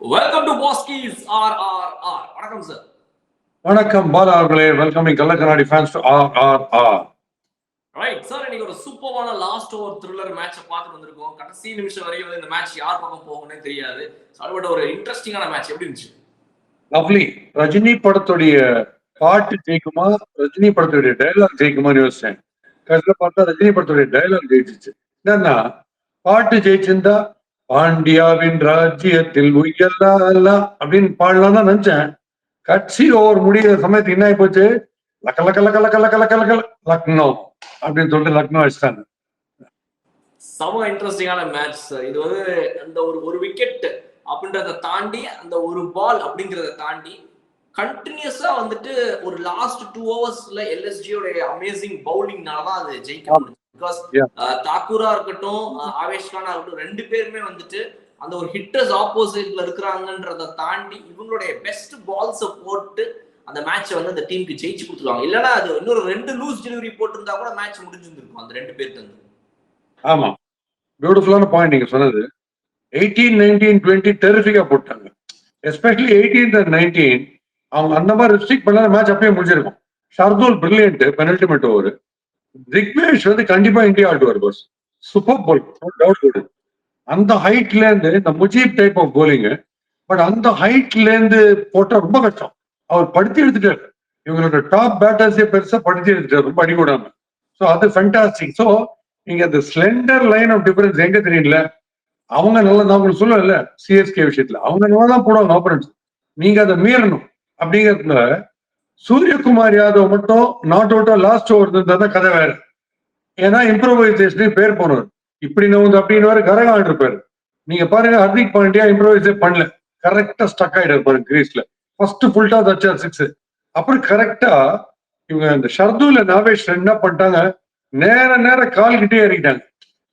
Welcome to பாஸ்கீஸ் R R R வணக்கம் sir வணக்கம் பாலா அவர்களே welcoming Kallakkannadi fans to R R R right sir இன்னைக்கு ஒரு சூப்பரான லாஸ்ட் ஓவர் த்ரில்லர் மேட்சை பார்த்து வந்திருக்கோம். கடைசி நிமிஷம் வரையும் இந்த மேட்ச் யார் பக்கம் போகும்னே தெரியாது. அப்படிப்பட்ட ஒரு இன்ட்ரெஸ்டிங்கான மேட்ச் எப்படி இருந்துச்சு? லவ்லி ரஜினி படத்துடைய பாட்டு ஜெயிக்குமா? ரஜினி படத்துடைய டைலாக் ஜெயிக்குமான்னு யோசிச்சேன். கடைசியில் பார்த்தா ரஜினி படத்துடைய டைலாக் ஜெயிச்சிச்சு. என்னன்னா பாட்டு ஜெயிச்சிருந்தா பாண்டியாவின் ராஜ்யத்தில் உயலாம் அப்படின்னு பாடலாம் தான் நினைச்சேன். கட்சி ஓவர் முடிகிற சமயத்துக்கு என்ன ஆகி போச்சு லக்க லக்க லக்க லக்க லக்க லக்க லக்க லக்னோ அப்படின்னு சொல்லிட்டு லக்னோ வச்சுட்டாங்க செம இன்ட்ரெஸ்டிங்கான மேட்ச் சார் இது வந்து அந்த ஒரு ஒரு விக்கெட் அப்படின்றத தாண்டி அந்த ஒரு பால் அப்படிங்கிறத தாண்டி கண்டினியூஸா வந்துட்டு ஒரு லாஸ்ட் டூ ஹவர்ஸ்ல எல்எஸ்ஜியோட அமேசிங் பவுலிங்னால தான் அது ஜெயிக்க முடிஞ்சு பிகாஸ் Yeah. தாக்கூரா இருக்கட்டும் அஹ், ஆவேஷ் கானா இருக்கட்டும் ரெண்டு பேருமே வந்துட்டு அந்த ஒரு ஹிட்டர்ஸ் ஆப்போசிட்ல இருக்கிறாங்கன்றத தாண்டி இவங்களுடைய பெஸ்ட் பால்ஸை போட்டு அந்த மேட்சை வந்து அந்த டீமுக்கு ஜெயிச்சு கொடுத்துருவாங்க. இல்லைன்னா அது இன்னொரு ரெண்டு லூஸ் டெலிவரி போட்டிருந்தா கூட மேட்ச் முடிஞ்சிருந்திருக்கும் அந்த ரெண்டு பேருக்கு இருந்து ஆமா. பியூட்டிஃபுல்லான பாயிண்ட் நீங்க சொன்னது. எயிட்டீன் நைன்டீன் டுவெண்ட்டி டெரிஃபிக்கா போட்டாங்க. எஸ்பெஷலி எயிட்டீன் அண்ட் நைன்டீன் அவங்க அந்த மாதிரி ரெஸ்ட்ரிக்ட் பண்ணாத மேட்ச் அப்பயே முடிஞ்சிருக்கும். Shardul brilliant penultimate over Digvesh வந்து கண்டிப்பா இந்தியா ஆடுவார் பாஸ் சூப்பர் போல் டவுட் போடு அந்த ஹைட்ல இருந்து இந்த Mujeeb type of bowling but அந்த ஹைட்ல இருந்து போட்டா ரொம்ப கஷ்டம். அவர் படுத்தி எடுத்துட்டாரு இவங்களோட டாப் பேட்டர்ஸே பெருசா படுத்தி எடுத்துட்டாரு ரொம்ப அடிக்கூடாம ஸோ அது ஃபென்டாஸ்டிக் ஸோ நீங்க அந்த ஸ்லெண்டர் லைன் ஆஃப் டிஃபரன்ஸ் எங்க தெரியல அவங்க நல்லா நான் உங்களுக்கு சொல்லல சிஎஸ்கே விஷயத்துல. அவங்க நல்லா தான் போடுவாங்க ஆப்பரன்ஸ் நீங்க அதை மீறணும். அப்படிங்கிறதுல சூரியகுமார் யாதவ் மட்டும் நாட் அவுட்டா லாஸ்ட் ஓவர் இருந்தா கதை வேற. ஏன்னா இம்ப்ரோவைசேஷன் பேர் போனவர். இப்படி வந்து அப்படின்னு வேற கரகம் இருப்பாரு. நீங்க பாருங்க ஹர்திக் பாண்டியா இம்ப்ரோவைஸே பண்ணல. கரெக்டா ஸ்டக் ஆயிடாரு பாருங்க கிரீஸ்ல. ஃபர்ஸ்ட் ஃபுல்டா தச்சார் சிக்ஸ் அப்புறம் கரெக்டா இவங்க இந்த ஷர்துல நாவேஷ் என்ன பண்ணிட்டாங்க? நேர நேர கால் கிட்டே ஏறிட்டாங்க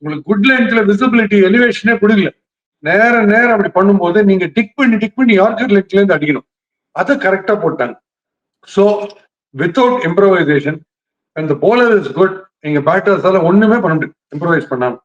உங்களுக்கு குட் லைன்ஸ்ல விசிபிலிட்டி எலிவேஷனே கொடுக்கல. நேர நேரம் அப்படி பண்ணும்போது நீங்க டிக் பண்ணி டிக் பண்ணி யார்கர் லெக்ல இருந்து அடிக்கணும்? அதை கரெக்டா போட்டாங்க. ஸோ வித்தவுட் இம்ப்ரோவைசேஷன் அந்த போலர் இஸ் குட் நீங்க பேட்டர்ஸால ஒண்ணுமே பண்ண முடியும் இம்ப்ரோவைஸ் பண்ணாம.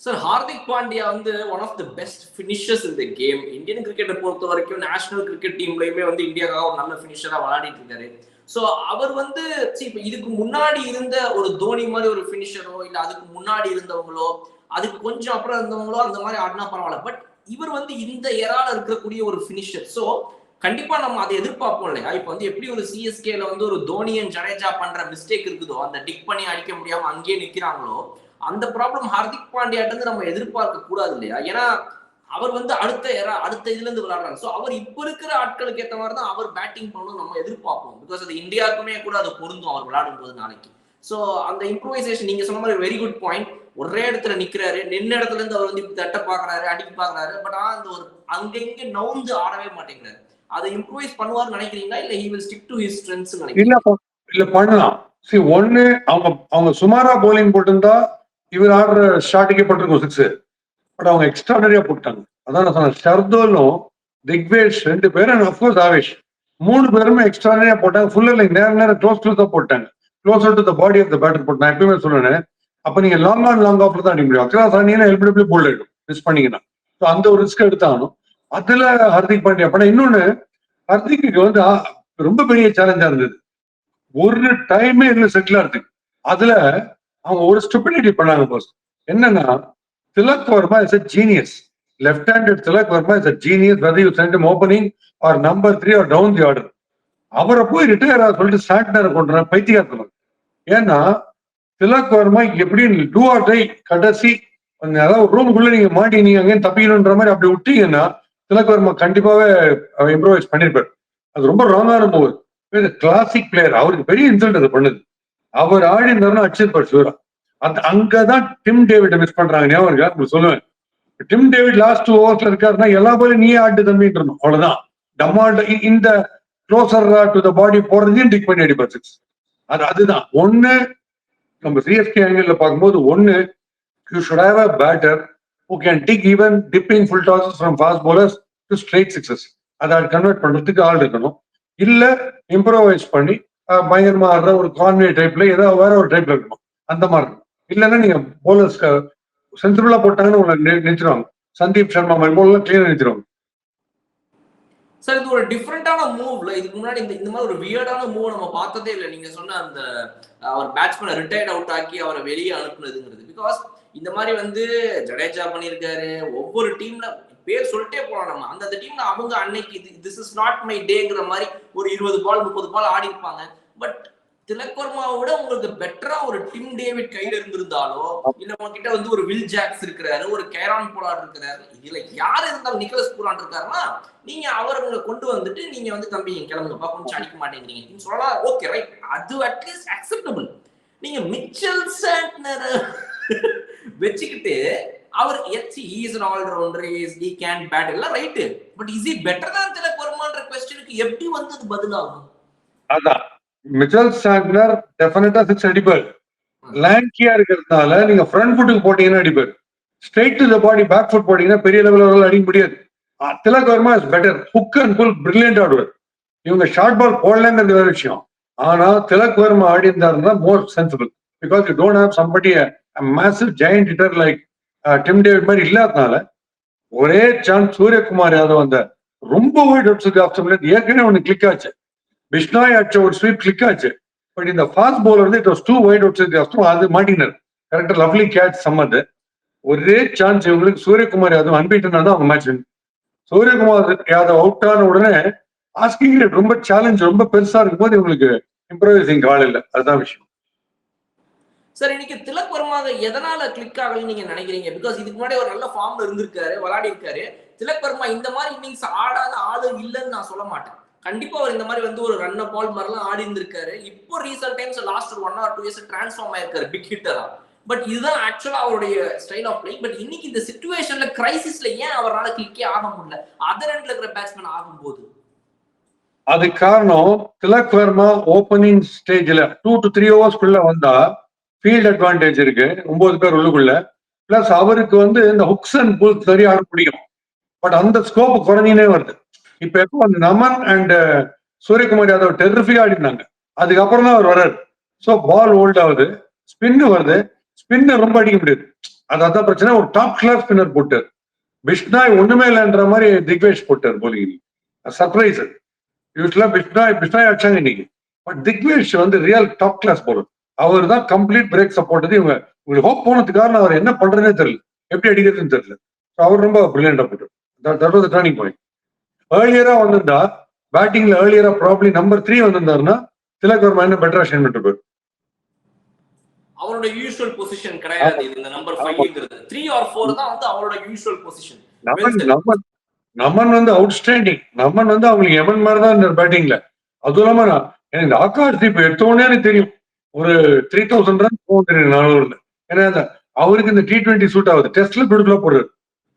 சார் ஹார்திக் பாண்டியா வந்து one of the best finishers இந்த கேம் இந்தியன் கிரிக்கெட்டை பொறுத்த வரைக்கும் நேஷனல் கிரிக்கெட் டீம்லயுமே வந்து இந்தியாவுக்காக ஒரு நல்ல ஃபினிஷரா விளையாடிட்டு இருக்காரு. ஸோ அவர் வந்து இப்போ இப்ப இதுக்கு முன்னாடி இருந்த ஒரு தோனி மாதிரி ஒரு ஃபினிஷரோ இல்ல அதுக்கு முன்னாடி இருந்தவங்களோ அதுக்கு கொஞ்சம் அப்புறம் இருந்தவங்களோ அந்த மாதிரி ஆடினா பரவாயில்ல. பட் இவர் வந்து இந்த எரால இருக்கக்கூடிய ஒரு ஃபினிஷர் ஸோ கண்டிப்பா நம்ம அதை எதிர்பார்ப்போம் இல்லையா? இப்போ வந்து எப்படி ஒரு சிஎஸ்கேல வந்து ஒரு தோனியன் ஜடேஜா பண்ற மிஸ்டேக் இருக்குதோ அந்த டிக் பண்ணி அடிக்க முடியாம அங்கேயே நிக்கிறாங்களோ அந்த ப்ராப்ளம் ஹார்திக் பாண்டியாட்ட நம்ம எதிர்பார்க்க கூடாது இல்லையா? ஏன்னா அவர் வந்து அடுத்த ஏரா அடுத்த இதுல இருந்து விளையாடுறாங்க ஸோ அவர் இப்ப இருக்கிற ஆட்களுக்கு ஏத்த மாதிரி தான் அவர் பேட்டிங் பண்ணணும் நம்ம எதிர்பார்ப்போம். பிகாஸ் அது இந்தியாவுக்குமே கூட அது பொருந்தும் அவர் விளையாடும் போது நாளைக்கு. ஸோ அந்த இம்ப்ரூவைசேஷன் நீங்க சொன்ன மாதிரி வெரி குட் பாயிண்ட் ஒரே இடத்துல நிக்கிறாரு. நின்ன இடத்துல இருந்து அவர் வந்து இப்படி தட்ட பாக்குறாரு அடிக்க பாக்குறாரு. பட் ஆனா அந்த ஒரு அங்க இங்க நவுந்து ஆடவே மாட்டேங்கிறாரு. அதை இம்ப்ரூவைஸ் பண்ணுவார்னு நினைக்கிறீங்களா? இல்ல he will stick to his strengths நினைக்கிறீங்க இல்ல இல்ல பண்ணலாம். சரி ஒன்னு அவங்க அவங்க சுமாரா போலிங் போட்டிருந்தா இவர் ஆடுற ஸ்டார்டிங்கே போட்டிருக்கோம் சிக்ஸ் பட் அவங்க எக்ஸ்ட்ராடனரியா போட்டாங்க. அதான் நான் சொன்னேன் ஷர்தோலும் திக்வேஷ் ரெண்டு பேரும் அண்ட் அஃப்கோர்ஸ் ஆவேஷ் மூணு பேருமே எக்ஸ்ட்ராடனரியா போட்டாங்க. ஃபுல்லா லைக் நேரம் நேரம் க்ளோஸ் க்ளோஸ் தான் போட்டாங்க. Close to the body of the batter போட்டு நான் எப்பயுமே சொல்லுவேன் அப்ப நீங்க லாங் ஆன் லாங் ஆஃப்ல தான் அடிக்க முடியும். அக்ராஸ் ஆனீங்கன்னா எல்பிடபிள்யூ போல்ட் ஆயிடும். மிஸ் பண்ணீங்கன்னா. ஸோ அந்த ஒரு ரிஸ்க் எடுத்தாகணும். அதுல ஹர்திக் பாண்டியா. படம் இன்னொன்னு ஹர்திக்கு வந்து ரொம்ப பெரிய சேலஞ்சா இருந்தது. ஒரு டைமே இதுல செட்டில் ஆகிறதுக்கு அதுல அவங்க ஒரு ஸ்டூபிடிட்டி பண்ணாங்க பாஸ் என்னன்னா Tilak Varma is a genius left handed Tilak Varma is a genius whether you sent opening or number three or down the order அவரை போய் ரிட்டையர் ஆக சொல்லிட்டு சாட்னர் கொண்டு பைத்தியார்த்தம் ஏன்னா திலக் வர்மா எப்படி டூ ஆர் டை கடைசி அந்த அதாவது ரூமுக்குள்ள நீங்க மாட்டி நீங்க அங்கேயும் தப்பிக்கணுன்ற மாதிரி அப்படி விட்டீங்கன்னா திலகவர்மா கண்டிப்பாகவே அவர் இம்ப்ரோவைஸ் பண்ணிருப்பாரு. அது ரொம்ப ராங்கான மூவர் கிளாசிக் பிளேயர் அவருக்கு பெரிய இன்சல்ட் அது பண்ணுது. அவர் ஆடி இருந்தாருன்னா அடிச்சிருப்பார் ஷூரா அந்த அங்கதான் டிம் டேவிட மிஸ் பண்றாங்க. ஞாபகம் இருக்கா? உங்களுக்கு சொல்லுவேன். டிம் டேவிட் லாஸ்ட் டூ ஓவர்ஸ்ல இருக்காருன்னா எல்லா போலும் நீயே ஆட்டு தம்பிட்டு இருந்தோம். அவ்வளவுதான். டம்மாண்ட இந்த க்ளோசர் டு த பாடி போறதையும் டிக் பண்ணி அடிப்பார் சிக்ஸ். அது அதுதான். ஒன்று நம்ம சிஎஸ்கே ஆங்கிள் பார்க்கும்போது ஒன்று you should have a batter who can dig even dipping full tosses from fast bowlers to straight sixes அதை கன்வெர்ட் பண்றதுக்கு ஆள் இருக்கணும். இல்ல இம்ப்ரோவைஸ் பண்ணி அஹ், பயங்கரமா ஆடுற ஒரு கான்வே டைப்ல ஏதோ வேற ஒரு டைப்ல இருக்கணும். அந்த மாதிரி இருக்கும் இல்லைன்னா நீங்க போலர்ஸ் சென்சிபிளா போட்டாங்கன்னு உங்களை நினைச்சிருவாங்க. சந்தீப் சர்மா மாதிரி போலாம் கிளீன் நினைச்சிருவாங்க. சார் இது ஒரு டிஃப்ரெண்டான மூவ்ல இதுக்கு முன்னாடி இந்த இந்த மாதிரி ஒரு வியர்டான மூவ் நம்ம பார்த்ததே இல்லை. நீங்க சொன்ன அந்த அவர் பேட்ஸ்மேனை ரிட்டையர்ட் அவுட் ஆக்கி அவரை வெளியே அனுப்புனதுங்கிறது. பிகாஸ் இந்த மாதிரி வந்து ஜடேஜா பண்ணியிருக்காரு. ஒவ்வொரு டீம்ல பேர் சொல்லிட்டே போலாம் நம்ம. அந்த டீம்ல அவங்க அன்னைக்கு இது திஸ் இஸ் நாட் மை டேங்கிற மாதிரி ஒரு இருபது பால் முப்பது பால் ஆடி இருப்பாங்க. பட் திலக்வர்மாவை விட உங்களுக்கு பெட்டரா ஒரு டிம் டேவிட் கையில இருந்திருந்தாலோ இல்ல உங்ககிட்ட வந்து ஒரு வில் ஜாக்ஸ் இருக்கிறாரு ஒரு கேரான் போலாட் இருக்கிறாரு இதுல யார் இருந்தாலும் நிக்கலஸ் பூலான் இருக்காருன்னா நீங்க அவர்களை கொண்டு வந்துட்டு நீங்க வந்து தம்பி கிளம்புங்கப்பா கொஞ்சம் அடிக்க மாட்டேங்கிறீங்க. நீங்க சொல்லலாம் ஓகே ரைட் அது அட்லீஸ்ட் அக்செப்டபிள் நீங்க மிச்சல் சாண்ட்னர் வச்சுக்கிட்டு அவர் எச்சி is an allrounder is he can bat எல்லாம் right but is he better தான் திலக் வர்மான்ற கொஸ்டினுக்கு எப்படி வந்து அது பதிலாகும் அதான். மிச்சல் சாண்ட்னர் டெஃபினட்டா சிக்ஸ் அடிப்பார். லேங்கியா இருக்கிறதுனால நீங்க ஃப்ரண்ட் ஃபுட்டுக்கு போட்டீங்கன்னா அடிப்பார். Straight to the body back foot போட்டீங்கன்னா பெரிய லெவலில் அடிக்க முடியாது. Tilak Varma is better hook and pull brilliant ஆடுவார். இவங்க ஷார்ட் பால் போடலங்கிறது வேற விஷயம். ஆனா திலக் வர்மா ஆடி இருந்தாருன்னா more sensible because you don't have somebody massive giant hitter like Tim David மாதிரி இல்லாதனால ஒரே சான்ஸ் சூரியகுமார் யாதவ் அந்த ரொம்ப ஒயிட் அவுட்ஸுக்கு ஆப்ஷன் ஏற்கனவே ஒன்று கிளிக் ஆச்சு. பிஷ்னாய் அடிச்ச ஒரு ஸ்வீப் கிளிக் ஆச்சு. பட் இந்த ஃபாஸ்ட் பாலர் வந்து இட் வாஸ் டூ ஒயிட் அவுட்ஸுக்கு ஆப்ஷன் அது மாட்டினார். கரெக்டாக லவ்லி கேட்ச் சம்மந்த். ஒரே சான்ஸ் இவங்களுக்கு சூரியகுமார் யாதவ் அன்பிட்டனா தான் அவங்க மேட்ச் சூரியகுமார் யாதவ் அவுட் ஆன உடனே ஆஸ்கிங் ரேட் ரொம்ப சேலஞ்ச் ரொம்ப பெருசா இருக்கும்போது இவங்களுக்கு இம்ப்ரவைசிங் கால் இல்லை அதுதான் விஷயம். சார் இன்னைக்கு திலக் வர்மாக எதனால கிளிக் ஆகலன்னு நீங்க நினைக்கிறீங்க? பிகாஸ் இதுக்கு முன்னாடி ஒரு நல்ல ஃபார்ம்ல இருந்திருக்காரு விளையாடி இருக்காரு திலக் வர்மா இந்த மாதிரி இன்னிங்ஸ் ஆடாத ஆளு இல்லைன்னு நான் சொல்ல மாட்டேன். கண்டிப்பா அவர் இந்த மாதிரி வந்து ஒரு ரன் பால் மாதிரிலாம் ஆடி இருந்திருக்காரு. இப்போ ரீசெண்ட் டைம்ஸ் லாஸ்ட் ஒரு one or two years transform ஆயிருக்காரு பிக் ஹிட்டரா பட் இதுதான் ஆக்சுவலா அவருடைய ஸ்டைல் ஆஃப் பிளே பட் இன்னைக்கு இந்த சுச்சுவேஷன்ல கிரைசிஸ்ல ஏன் அவரால் கிளிக்கே ஆக முடியல? அதர் எண்ட்ல இருக்கிற பேட்ஸ்மேன் ஆகும்போது. அது காரணம் திலக் வர்மா ஓப்பனிங் ஸ்டேஜ்ல டூ டு த்ரீ ஹவர்ஸ்க்குள்ள வந்தா ஃபீல்ட் அட்வான்டேஜ் இருக்கு. ஒன்பது பேர் உள்ளுக்குள்ள. பிளஸ் அவருக்கு வந்து இந்த ஹுக்ஸ் அண்ட் புல் சரியா முடியும். பட் அந்த ஸ்கோப் குறைஞ்சினே வருது. இப்ப எப்போ அந்த நமன் அண்ட் சூரியகுமார் யாதவ் டெரிஃபிகா ஆடினாங்க. அதுக்கப்புறம் தான் அவர் வர்றாரு. ஸோ பால் ஓல்ட் ஆகுது. ஸ்பின்னு வருது. ஸ்பின்னை ரொம்ப அடிக்க முடியாது. அது அதான் பிரச்சனை. ஒரு டாப் கிளாஸ் ஸ்பின்னர் போட்டார். பிஷ்னாய் ஒண்ணுமே இல்லைன்ற மாதிரி திக்வேஷ் போட்டார் போலிங் சர்ப்ரைஸ் யூஸ்வலா பிஷ்னாய் பிஷ்னாய் அடிச்சாங்க இன்னைக்கு. பட் திக்வேஷ் வந்து ரியல் டாப் கிளாஸ் போடுறது அவர் தான் கம்ப்ளீட் பிரேக் சப்போர்ட் இவங்க உங்களுக்கு ஹோப் போனதுக்கு காரணம் அவர் என்ன பண்றதுனே தெரியல. எப்படி அடிக்கிறதுன்னு தெரியல. So அவர் ரொம்ப பிரில்லியண்டா போட்டார் டர்னிங் பாயிண்ட் ஏர்லியரா வந்திருந்தா பேட்டிங்ல ஏர்லியரா ப்ராப்ளி நம்பர் த்ரீ வந்திருந்தாருன்னா திலக் வர்மா என்ன பெட்டரா ஷைன் பண்ணிட்டு அவரோட யூஷுவல் பொசிஷன் கிடையாது. இது இந்த நம்பர் ஃபைவ்ங்கிறது த்ரீ ஆர் ஃபோர் தான் வந்து அவரோட யூஷுவல் பொசிஷன் நமன் வந்து அவுட்ஸ்டாண்டிங் நமன் வந்து அவங்களுக்கு எமன் மாதிரி தான் இருந்தார் பேட்டிங்ல அதுவும் இல்லாம எனக்கு இந்த ஆகாஷ் தீப் எடுத்த உடனே எனக்கு தெரியும். ஒரு த்ரீ தௌசண்ட் ரன் போகும் தெரியும் நானூறுல ஏன்னா அந்த அவருக்கு இந்த டி டுவெண்ட்டி சூட் ஆகுது. டெஸ்ட்ல பிடிக்கல போடுறாரு.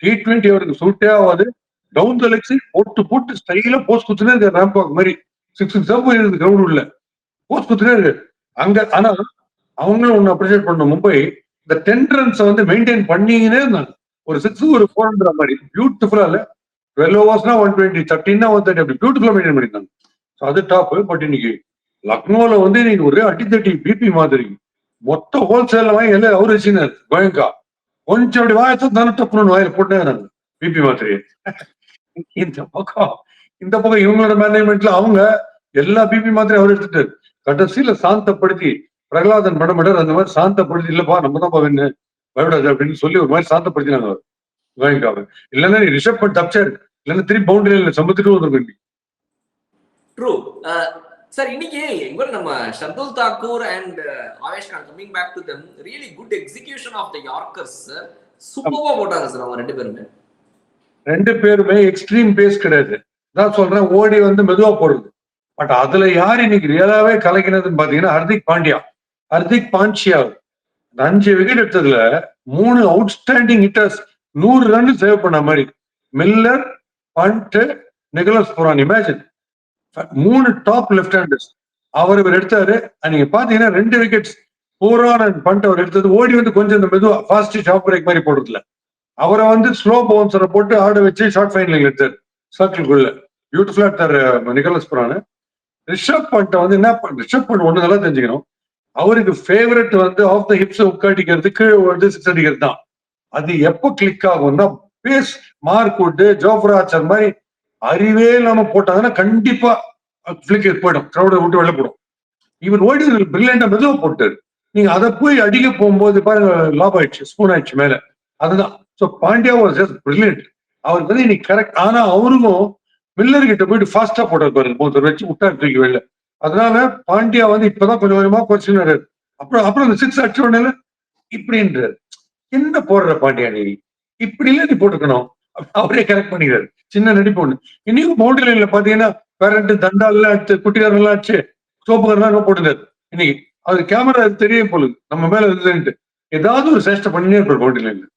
டி டுவெண்ட்டி அவருக்கு சூட்டே ஆகாது. டவுன் த லெக்ஸ் போட்டு போட்டு ஸ்டைல போஸ்ட் குத்துனே இருக்காரு ராம்பாக் மாதிரி. சிக்ஸ் சிக்ஸ் போயிருக்கு கிரவுண்ட் உள்ள. போஸ்ட் குத்துனே இருக்கு அங்க ஆனா அவங்களும் ஒண்ணு அப்ரிஷியேட் பண்ண மும்பை இந்த டென் ரன்ஸை வந்து மெயின்டைன் பண்ணீங்கன்னே இருந்தாங்க. ஒரு சிக்ஸ் ஒரு ஃபோர்ன்ற மாதிரி. பியூட்டிஃபுல்லா இல்ல. டுவெல் ஓவர்ஸ்னா ஒன் டுவெண்ட்டி தேர்ட்டின்னா ஒன் தேர்ட்டி அப்படி பியூட்டிஃபுல்லா மெயின்டைன் பண்ணியிருந்தாங்க. ஸோ அது டாப் பட் இன்னைக்கு லக்னோல வந்து நீங்க ஒரே அடித்தட்டி பிபி மாதிரி. மொத்த ஹோல்சேல்ல வாங்கி எல்லாம் அவரு வச்சுனாரு கோயங்கா கொஞ்சம் அப்படி வாயத்தை தானே டப்புனு வாயில போட்டேன் பிபி மாத்திரையை இந்த பக்கம் இந்த பக்கம் இவங்களோட மேனேஜ்மெண்ட்ல அவங்க எல்லா பிபி மாத்திரையும் அவர் எடுத்துட்டாரு. கடைசியில சாந்தப்படுத்தி பிரகலாதன் படமிடர் அந்த மாதிரி சாந்தப்படுத்தி இல்லப்பா நம்ம தான் வேணு பயப்படாது அப்படின்னு சொல்லி ஒரு மாதிரி சாந்தப்படுத்தினாங்க அவர். கோயங்காவை இல்லைன்னா நீ ரிஷப் பண்ணி தப்பிச்சாரு. இல்லைன்னா திரும்பி பவுண்டரியில் சம்பத்துட்டு வந்துருக்க ட்ரூ சார் இன்னைக்கு இவர் நம்ம Shardul Thakur and Avesh Khan coming back to them really good execution of the yorkers சூப்பர்வா போட்டாங்க சார் அவங்க ரெண்டு பேருமே. ரெண்டு பேருமே எக்ஸ்ட்ரீம் பேஸ் கிடையாது. நான் சொல்றேன் ஓடி வந்து மெதுவா போடுறது பட் அதுல யார் இன்னைக்கு ரியலாவே கலக்கினதுன்னு பாத்தீங்கன்னா ஹர்திக் பாண்டியா. ஹர்திக் பாண்டியா. அஞ்சு விக்கெட் எடுத்ததுல மூணு அவுட்ஸ்டாண்டிங் ஹிட்டர்ஸ் நூறு ரன் சேவ் பண்ண மாதிரி. Miller Pant Nicholas Pooran imagine மூணு டாப் லெஃப்ட் ஹேண்டர்ஸ் அவர் இவர் எடுத்தாரு. நீங்க பாத்தீங்கன்னா ரெண்டு விக்கெட்ஸ் பூரான் அண்ட் பண்ட் அவர் எடுத்தது. ஓடி வந்து கொஞ்சம் இந்த மெதுவா ஃபாஸ்ட் ஷாப் பிரேக் மாதிரி போடுறதுல. அவரை வந்து ஸ்லோ பவுன்சரை போட்டு ஆட வச்சு ஷார்ட் ஃபைனலிங் எடுத்தார். சர்க்கிள்குள்ள பியூட்டிஃபுல்லா எடுத்தார் நிகலஸ் புரானு. ரிஷப் பண்ட்டை வந்து என்ன ரிஷப் பண்ட் ஒண்ணு நல்லா தெரிஞ்சுக்கணும். அவருக்கு ஃபேவரட் வந்து ஆஃப் த ஹிப்ஸ் உட்காட்டிக்கிறதுக்கு வந்து சிக்ஸ் அடிக்கிறது தான். அது எப்போ கிளிக் ஆகும்னா பேஸ் மார்க் ஜோஃப்ரா ஜோஃப்ராச்சர் மாதிரி அறிவே இல்லாம போட்டாங்கன்னா கண்டிப்பா பிளிக் போயிடும். கிரௌட விட்டு வெளில போடும். இவன் ஓடி பிரில்லியண்டா மெதுவா போட்டாரு. நீங்க அதை போய் அடிக்க போகும்போது பாருங்க லாப் ஆயிடுச்சு ஸ்பூன் ஆயிடுச்சு மேல. அதுதான். So Pandya was just brilliant அவர் வந்து இன்னைக்கு கரெக்ட் ஆனா அவருக்கும் மில்லர் கிட்ட போயிட்டு ஃபாஸ்டா போட்டார் பாருங்க மூத்தர் வச்சு விட்டா தூக்கி வெளில. அதனால பாண்டியா வந்து இப்பதான் கொஞ்சம் கொஞ்சமா கொச்சினாரு அப்புறம் அப்புறம் அந்த சிக்ஸ் அடிச்ச உடனே இப்படின்றாரு. என்ன போடுற பாண்டியா நீ? இப்படி இல்ல நீ போட்டுக்கணும். அவரே கரெக்ட் பண்ணிக்கிறாரு. சின்ன நடிப்பு ஒண்ணு. இன்னைக்கும் பவுண்டரி லைன்ல பாத்தீங்கன்னா பேரண்ட் தண்டாலாம் அடிச்சு குட்டிகாரெல்லாம் அடிச்சு சோப்புகாரெல்லாம் போட்டுருந்தாரு. இன்னைக்கு அது கேமரா தெரியும் போலுது நம்ம மேல இருந்துட்டு ஏதாவது ஒரு சேஷ்டை பண்ணியே இருப்பார் பவுண்டரி லைன்ல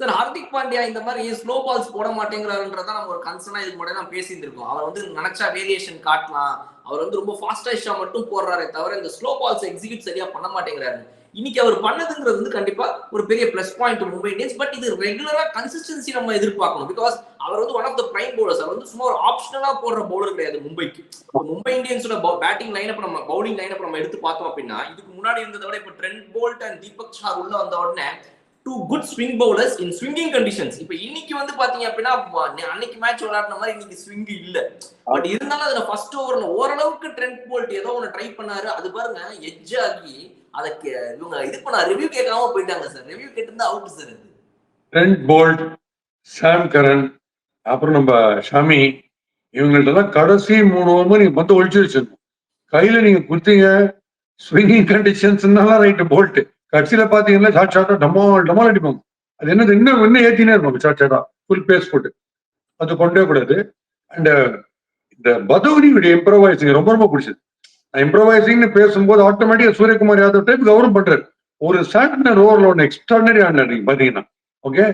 சார் ஹார்திக் பாண்டியா இந்த மாதிரி ஸ்லோ பால்ஸ் போட மாட்டேங்கிறாருன்றதான் நம்ம ஒரு கன்சர்னா இதுக்கு முன்னாடி நான் பேசியிருந்திருக்கோம். அவர் வந்து நினைச்சா வேரியேஷன் காட்டலாம். அவர் வந்து ரொம்ப ஃபாஸ்டா மட்டும் போடுறாரே தவிர இந்த ஸ்லோ பால்ஸ் எக்ஸிக்யூட் சரியா பண்ண மாட்டேங்கிறாரு. இன்னைக்கு அவர் பண்ணதுங்கிறது வந்து கண்டிப்பா ஒரு பெரிய plus point Mumbai Indians but இது ரெகுலரா கன்சிஸ்டன்சி நம்ம எதிர்பார்க்கணும். பிகாஸ் அவர் வந்து one of the prime bowlers அவர் வந்து சும்மா ஒரு ஆப்ஷனலா போடுற பவுலர் கிடையாது மும்பைக்கு. மும்பை இந்தியன்ஸோட பேட்டிங் லைனப் நம்ம பவுலிங் லைனப் நம்ம எடுத்து பார்த்தோம் அப்படின்னா இதுக்கு முன்னாடி இருந்ததை விட இப்ப Trent Boult and Deepak Chahar உள்ள வந்த உடனே two good swing bowlers in swinging conditions இப்ப இன்னைக்கு வந்து பாத்தீங்க அப்படின்னா அன்னைக்கு மேட்ச் விளையாடின மாதிரி இன்னைக்கு ஸ்விங் இல்ல. பட் இருந்தாலும் அதுல ஃபர்ஸ்ட் ஓவர்ல ஓரளவுக்கு ட்ரெண்ட் போல்ட் ஏதோ ஒன்னு ட்ரை பண்ணாரு. அது பாருங்க எட்ஜ் ஆகி அதுக்கு இவங்க இது பண்ண ரிவ்யூ கேட்காம போயிட்டாங்க சார் ரிவ்யூ கேட்டிருந்தா அவுட் சார் இது. ட்ரெண்ட் போல்ட் சாம் கரன் அப்புறம் நம்ம ஷமி இவங்கள்ட்ட தான் கடைசி மூணு ஓவர் நீங்க பந்து ஒழிச்சு வச்சிருக்கணும் கையில நீங்க கொடுத்தீங்க ஸ்விங்கிங் கண்டிஷன்ஸ்னால ரைட்டு போல்ட் கடைசியில பாத்தீங்கன்னா ஷார்ட் ஷார்ட்டா டமால் டமால் அடிப்பாங்க. அது என்னது இன்னும் இன்னும் ஏத்தினே இருப்பாங்க. ஷார்ட் ஷார்ட்டா ஃபுல் பேஸ் போட்டு. அது கொண்டே கூடாது. அண்ட் இந்த பதவனியுடைய இம்ப்ரோவைசிங் ரொம்ப ரொம்ப பிடிச்சது. இம்ப்ரோவைசிங்னு பேசும்போது ஆட்டோமேட்டிக்கா சூரியகுமார் யாதவ் டைப் கவரும் பண்றாரு. ஒரு சாண்டனர் ஓவர்ல ஒன்று எக்ஸ்ட்ராடனரி ஆடினார் நீங்க பாத்தீங்கன்னா. ஓகே